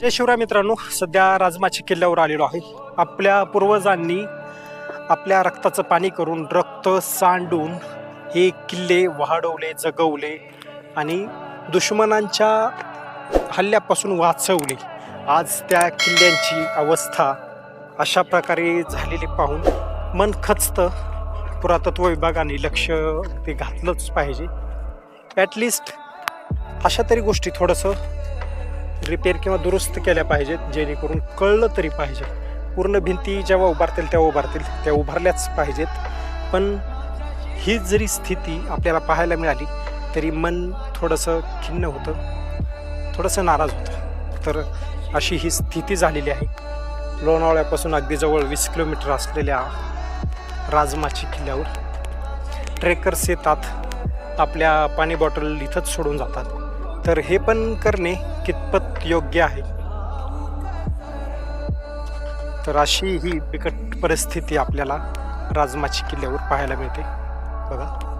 जय शिवराय मित्रांनो सध्या राजमाची किल्ल्यावर आलेलो आहे. आपल्या पूर्वजांनी आपल्या रक्ताचं पाणी करून रक्त सांडून हे किल्ले वाढवले जगवले आणि दुश्मनांच्या हल्ल्यापासून वाचवले. आज त्या किल्ल्यांची अवस्था अशा प्रकारे झालेली पाहून मन खचतं. पुरातत्व विभागाने लक्ष ते घातलंच पाहिजे. ॲटलिस्ट अशा तरी गोष्टी थोडंसं रिपेअर किंवा दुरुस्त केल्या पाहिजेत जेणेकरून कळलं तरी पाहिजे. पूर्ण भिंती जेव्हा उभारतील तेव्हा उभारतील त्या उभारल्याच पाहिजेत. पण ही जरी स्थिती आपल्याला पाहायला मिळाली तरी मन थोडंसं खिन्न होतं थोडंसं नाराज होतं. तर अशी ही स्थिती झालेली आहे. लोणावळ्यापासून अगदी जवळ वीस किलोमीटर असलेल्या राजमाची किल्ल्यावर ट्रेकर्स येतात आपल्या पाणी बॉटल इथंच सोडून जातात. तर हे पण करणे कितपत योग्य आहे? तर अशी ही बिकट परिस्थिती आपल्याला राजमाची किल्ल्यावर पाहायला मिळते. बघा.